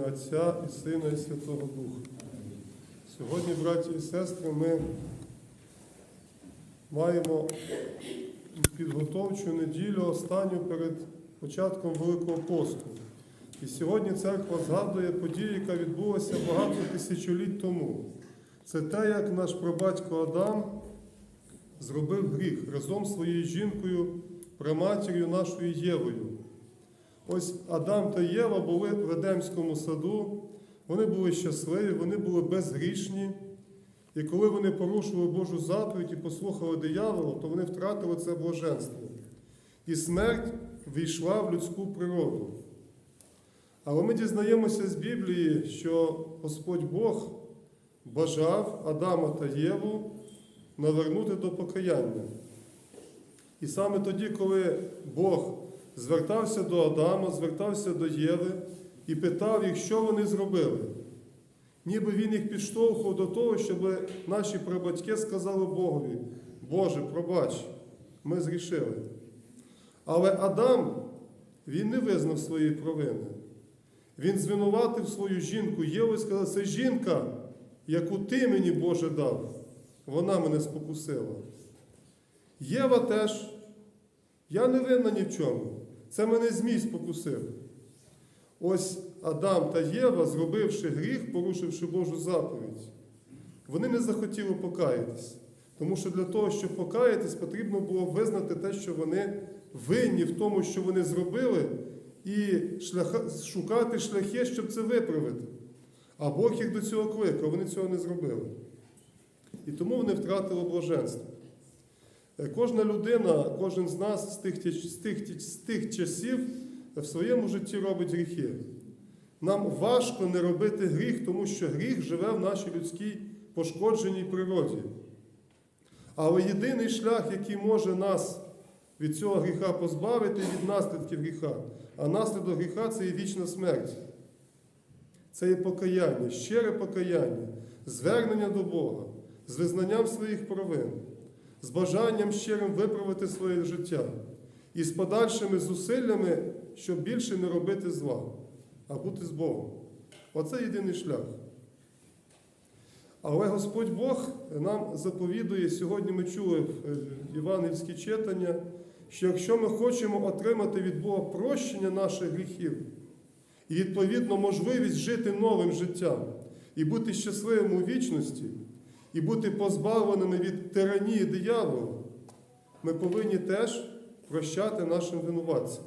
ім'я Отця і Сина, і Святого Духа. Сьогодні, браті і сестри, ми маємо підготовчу неділю останню перед початком Великого посту. І сьогодні церква згадує подію, яка відбулася багато тисячоліть тому. Це те, як наш прабатько Адам зробив гріх разом з своєю жінкою, праматір'ю нашою Євою. Ось Адам та Єва були в Едемському саду, вони були щасливі, вони були безгрішні. І коли вони порушили Божу заповідь і послухали диявола, то вони втратили це блаженство. І смерть війшла в людську природу. Але ми дізнаємося з Біблії, що Господь Бог бажав Адама та Єву навернути до покаяння. І саме тоді, коли Бог звертався до Адама, звертався до Єви і питав їх, що вони зробили. Ніби він їх підштовхував до того, щоб наші прабатьки сказали Богові, Боже, пробач, ми зрішили. Але Адам, він не визнав своєї провини. Він звинуватив свою жінку Єву і сказав, це жінка, яку ти мені, Боже, дав. Вона мене спокусила. Єва теж, я не винна ні в чому. Це мене Змій спокусив. Ось Адам та Єва, зробивши гріх, порушивши Божу заповідь, вони не захотіли покаятись. Тому що для того, щоб покаятись, потрібно було визнати те, що вони винні в тому, що вони зробили, і шляха, шукати шляхи, щоб це виправити. А Бог їх до цього кликав, вони цього не зробили. І тому вони втратили блаженство. Е, Кожна людина, кожен з нас з тих, з тих, з тих часів в своєму житті робить гріхи. Нам важко не робити гріх, тому що гріх живе в нашій людській пошкодженій природі. Але єдиний шлях, який може нас від цього гріха позбавити, від наслідків гріха, а наслідок гріха це є вічна смерть. Це є покаяння, щире покаяння, звернення до Бога, з визнанням своїх провин, з бажанням щирим виправити своє життя і з подальшими зусиллями, щоб більше не робити зла, а бути з Богом. Оце єдиний шлях. Але Господь Бог нам заповідує, сьогодні ми чули в євангельські читання, що якщо ми хочемо отримати від Бога прощення наших гріхів і, відповідно, можливість жити новим життям і бути щасливим у вічності, і бути позбавленими від тиранії диявола, ми повинні теж прощати нашим винуватцям.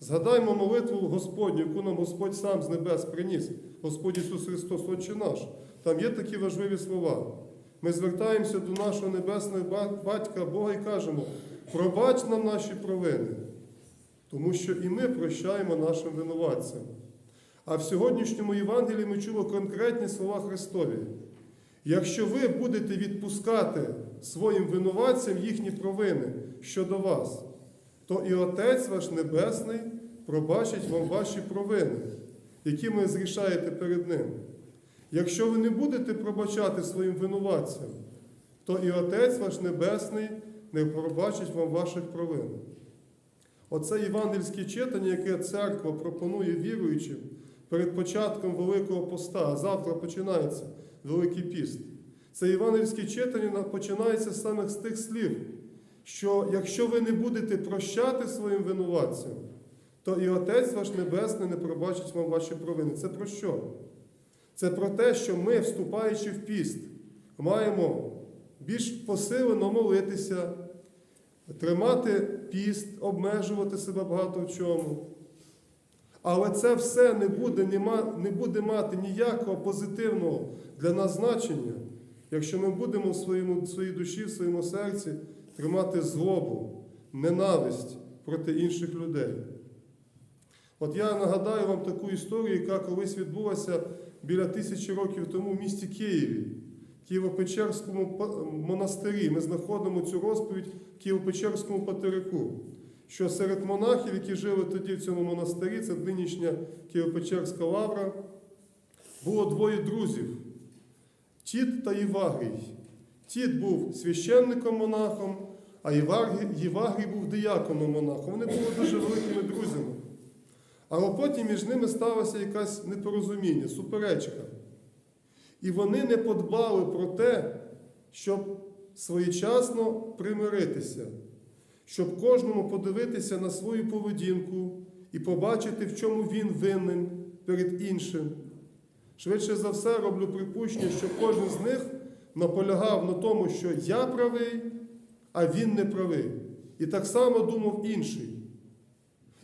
Згадаймо молитву Господню, яку нам Господь сам з небес приніс, Господь Ісус Христос, Отче наш. Там є такі важливі слова. Ми звертаємося до нашого небесного батька Бога і кажемо, пробач нам наші провини, тому що і ми прощаємо нашим винуватцям. А в сьогоднішньому Євангелії ми чули конкретні слова Христові. Якщо ви будете відпускати своїм винуватцям їхні провини щодо вас, то і Отець ваш Небесний пробачить вам ваші провини, які ви зрішаєте перед Ним. Якщо ви не будете пробачати своїм винуватцям, то і Отець ваш Небесний не пробачить вам ваших провин. Оце євангельське читання, яке церква пропонує віруючим перед початком Великого поста, а завтра починається Великий піст. Це євангельське читання починається саме з тих слів, що якщо ви не будете прощати своїм винуватцям, то і Отець ваш Небесний не пробачить вам ваші провини. Це про що? Це про те, що ми, вступаючи в піст, маємо більш посилено молитися, тримати піст, обмежувати себе багато в чому. Але це все не буде, не буде мати ніякого позитивного для нас значення, якщо ми будемо в своєму, в своїй душі, в своєму серці тримати злобу, ненависть проти інших людей. От я нагадаю вам таку історію, яка колись відбулася біля тисячі років тому в місті Києві, Києво-Печерському монастирі. Ми знаходимо цю розповідь в Києво-Печерському патерику, що серед монахів, які жили тоді в цьому монастирі, це нинішня Києво-Печерська лавра, було двоє друзів Тіт та Євагрій. Тіт був священником-монахом, а Євагрій був дияконом монахом. Вони були дуже великими друзями. Але потім між ними сталося якесь непорозуміння, суперечка. І вони не подбали про те, щоб своєчасно примиритися, щоб кожному подивитися на свою поведінку і побачити, в чому він винен перед іншим. Швидше за все, роблю припущення, що кожен з них наполягав на тому, що я правий, а він не правий. І так само думав інший.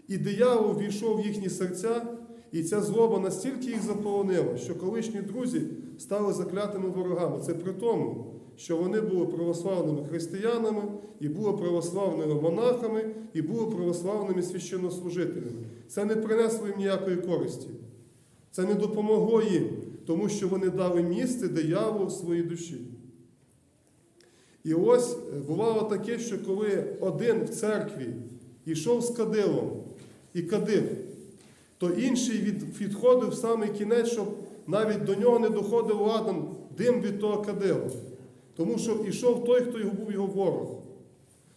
І диявол війшов в їхні серця, і ця злоба настільки їх заполонила, що колишні друзі стали заклятими ворогами. Це при тому, що вони були православними християнами, і були православними монахами, і були православними священнослужителями. Це не принесло їм ніякої користі. Це не допомогло їм, тому що вони дали місце дияволу в своїй душі. І ось е, бувало таке, що коли один в церкві йшов з кадилом і кадив, то інший від, відходив в самий кінець, щоб навіть до нього не доходив ладан дим від того кадила. Тому що йшов той, хто його був його ворог.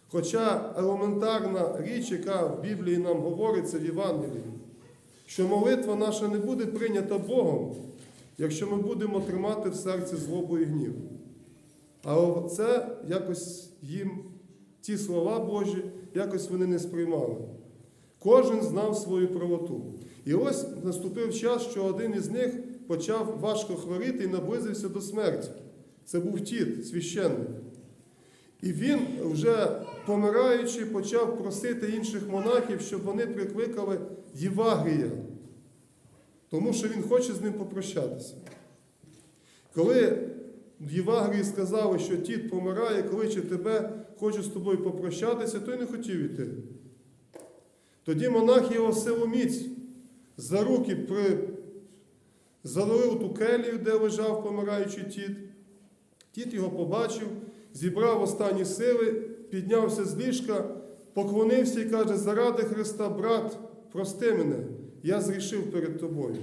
Хоча елементарна річ, яка в Біблії нам говориться в Євангелії, що молитва наша не буде прийнята Богом, якщо ми будемо тримати в серці злобу і гнів. Але це якось їм, ті слова Божі, якось вони не сприймали. Кожен знав свою правоту. І ось наступив час, що один із них почав важко хворіти і наблизився до смерті. Це був тіт, священник. І він, вже помираючи, почав просити інших монахів, щоб вони прикликали Євагрія, тому що він хоче з ним попрощатися. Коли Євагрії сказали, що тіт помирає, кличе тебе, хоче з тобою попрощатися, той не хотів іти. Тоді монах його силоміць за руки при... залив ту келію, де лежав помираючий тіт. Тіт його побачив, зібрав останні сили, піднявся з ліжка, поклонився і каже: Заради Христа, брат, прости мене, я зрішив перед тобою.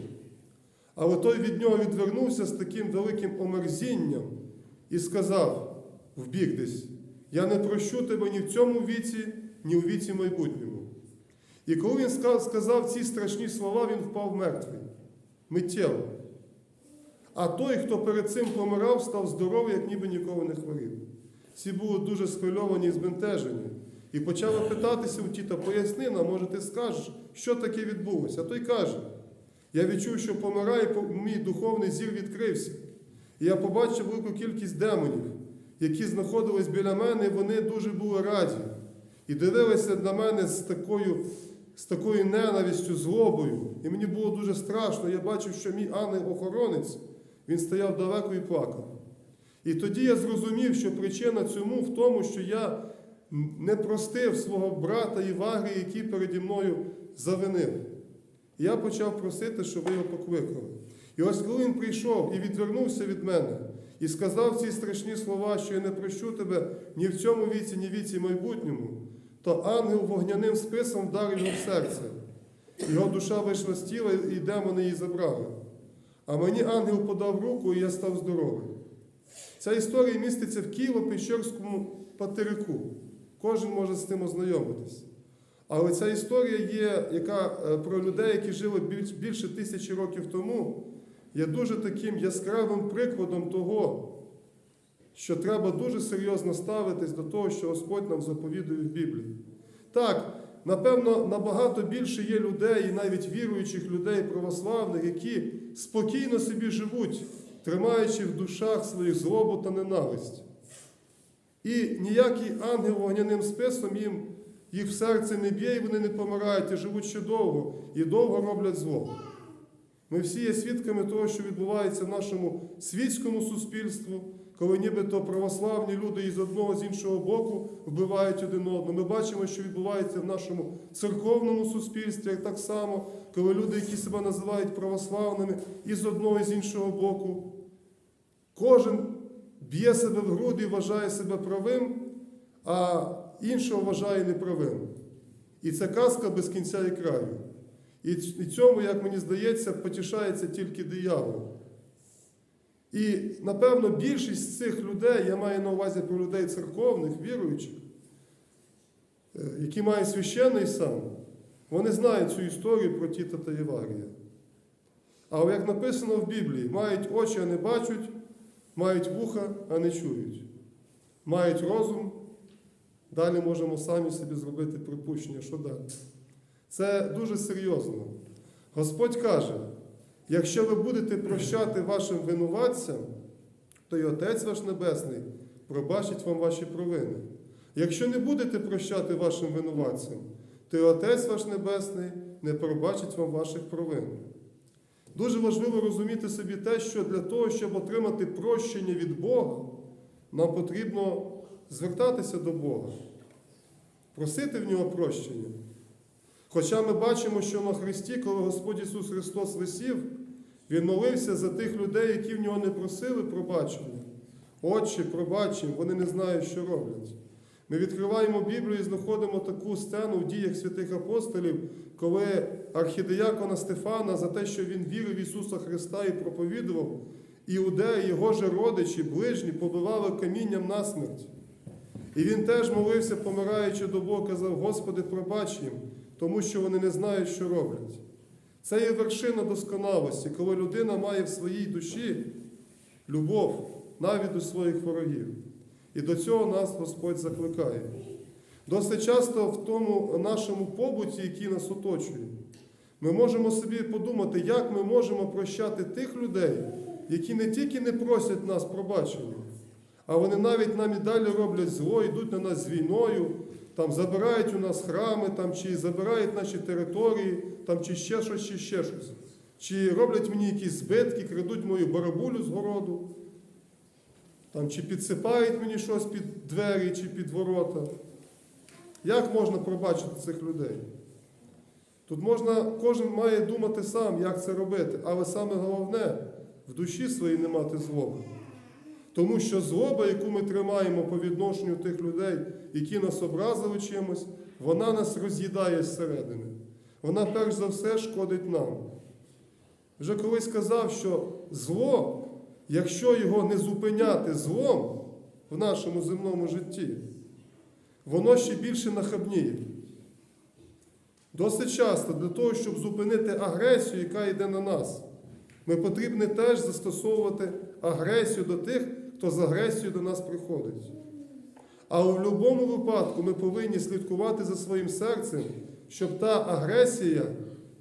Але той від нього відвернувся з таким великим омерзінням і сказав в бік десь: Я не прощу тебе ні в цьому віці, ні у віці майбутньому. І коли він сказав ці страшні слова, він впав мертвий, миттєво. А той, хто перед цим помирав, став здоровий, як ніби ніколи не хворів. Всі були дуже схвильовані і збентежені. І почали питатися у тіта, поясни нам, може, ти скажеш, що таке відбулося. А той каже: я відчув, що помирає, мій духовний зір відкрився. І я побачив велику кількість демонів, які знаходились біля мене, і вони дуже були раді. І дивилися на мене з такою з такою ненавистю, злобою. І мені було дуже страшно. Я бачив, що мій ангел-охоронець, він стояв далеко і плакав. І тоді я зрозумів, що причина цьому в тому, що я не простив свого брата Івагрія, який переді мною завинив. І я почав просити, щоб ви його покликали. І ось коли він прийшов і відвернувся від мене, і сказав ці страшні слова, що я не прощу тебе ні в цьому віці, ні в віці майбутньому, то ангел вогняним списом вдарив його в серце. Його душа вийшла з тіла, і демони її забрали. А мені ангел подав руку, і я став здоровий. Ця історія міститься в Києво-Печерському патерику. Кожен може з тим ознайомитись. Але ця історія є, яка про людей, які жили більш, більше тисячі років тому, є дуже таким яскравим прикладом того, що треба дуже серйозно ставитись до того, що Господь нам заповідує в Біблії. Так, напевно, набагато більше є людей, і навіть віруючих людей, православних, які спокійно собі живуть, тримаючи в душах своїх злобу та ненависть. І ніякий ангел вогняним списом їм їх в серце не б'є, і вони не помирають, і живуть ще довго, і довго роблять зло. Ми всі є свідками того, що відбувається в нашому світському суспільству, коли нібито православні люди із одного з іншого боку вбивають один одного. Ми бачимо, що відбувається в нашому церковному суспільстві, так само, коли люди, які себе називають православними, і з одного і з іншого боку. Кожен б'є себе в груди і вважає себе правим, а іншого вважає неправим. І це казка без кінця і краю. І цьому, як мені здається, потішається тільки диявол. І, напевно, більшість цих людей, я маю на увазі про людей церковних, віруючих, які мають священний сан, Вони знають цю історію про Тіта та Єварія. Але як написано в Біблії, мають очі, а не бачать, мають вуха, а не чують. Мають розум. Далі можемо самі собі зробити припущення, що далі. Це дуже серйозно. Господь каже: якщо ви будете прощати вашим винуватцям, то і Отець ваш Небесний пробачить вам ваші провини. Якщо не будете прощати вашим винуватцям, то і Отець ваш Небесний не пробачить вам ваших провин. Дуже важливо розуміти собі те, що для того, щоб отримати прощення від Бога, нам потрібно звертатися до Бога, просити в нього прощення. Хоча ми бачимо, що на Христі, коли Господь Ісус Христос висів, Він молився за тих людей, які в нього не просили пробачення. Отче, пробач їм, вони не знають, що роблять. Ми відкриваємо Біблію і знаходимо таку сцену в діях святих апостолів, коли архідеякона Стефана за те, що він вірив в Ісуса Христа і проповідував, іудеї, його же родичі, ближні, побивали камінням насмерть. І він теж молився, помираючи до Бога, казав: Господи, пробач їм, тому що вони не знають, що роблять. Це є вершина досконалості, коли людина має в своїй душі любов навіть до своїх ворогів. І до цього нас Господь закликає. Досить часто в тому нашому побуті, який нас оточує, ми можемо собі подумати, як ми можемо прощати тих людей, які не тільки не просять нас пробачення, а вони навіть нам і далі роблять зло, йдуть на нас з війною, там забирають у нас храми, там, чи забирають наші території, там, чи ще щось, чи ще щось. Чи роблять мені якісь збитки, крадуть мою барабулю з городу, там, чи підсипають мені щось під двері чи під ворота. Як можна пробачити цих людей? Тут можна, кожен має думати сам, як це робити, але саме головне, в душі своїй не мати злоби. Тому що злоба, яку ми тримаємо по відношенню тих людей, які нас образили чимось, вона нас роз'їдає зсередини. Вона перш за все шкодить нам. Вже колись казав, що зло, якщо його не зупиняти злом в нашому земному житті, воно ще більше нахабніє. Досить часто для того, щоб зупинити агресію, яка йде на нас, ми потрібно теж застосовувати агресію до тих, хто з агресією до нас приходить. Але в будь-якому випадку ми повинні слідкувати за своїм серцем, щоб та агресія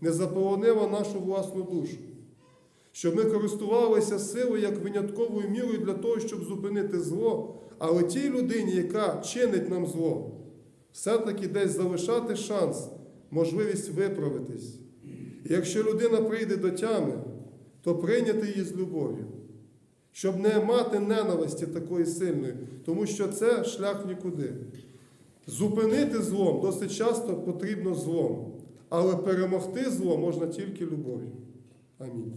не заполонила нашу власну душу. Щоб ми користувалися силою як винятковою мірою для того, щоб зупинити зло, але тій людині, яка чинить нам зло, все-таки десь залишати шанс, можливість виправитись. І якщо людина прийде до тями, то прийняти її з любов'ю, щоб не мати ненависті такої сильної, тому що це шлях нікуди. Зупинити злом досить часто потрібно злом, але перемогти зло можна тільки любов'ю. Амінь.